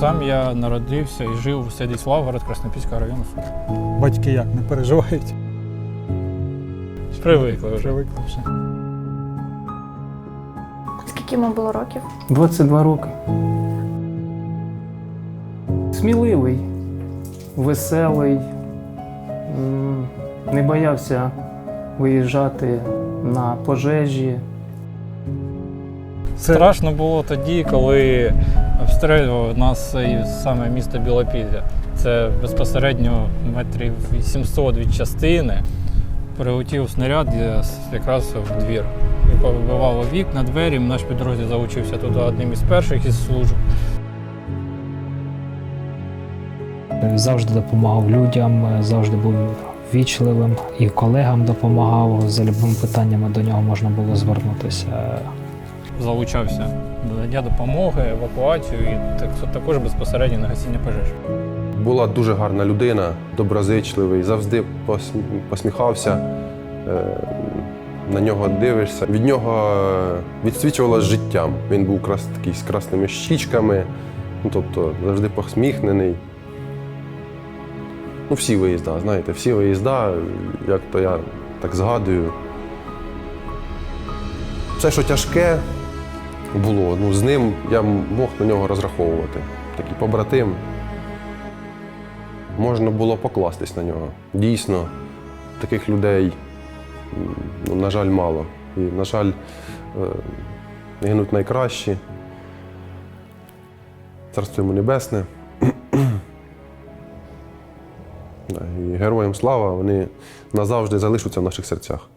Сам я народився і жив у селі Славгород Краснопільського району. Батьки як не переживають. Привикли вже. Привикли вже. Скільки йому було років? 22 роки. Сміливий, веселий, не боявся виїжджати на пожежі. Це Страшно було тоді, коли обстрілював нас і саме місто Білопілля. Це безпосередньо метрів 800 від частини. Прилетів снаряд якраз в двір. І повибивало вікна, двері. Наш підрозділ залучився туди одним із перших із служб. Завжди допомагав людям, завжди був вічливим і колегам допомагав. За любими питаннями до нього можна було звернутися. Залучався до надання допомоги, евакуацію і так, також безпосередньо на гасіння пожеж. Була дуже гарна людина, доброзичливий, завжди посміхався. Е, На нього дивишся. Від нього е, відсвічувалося життям. Він був крас, такий з красними щічками, ну, тобто завжди посміхнений. Ну, всі виїзда, знаєте, всі виїзда, як то я так згадую. Все, що тяжке було, ну, з ним я мог на нього розраховувати. Такий побратим можна було покластись на нього. Дійсно, таких людей, ну, на жаль, мало. І, на жаль, е, гинуть найкращі. Царство йому небесне. І героям слава, вони назавжди залишаться в наших серцях.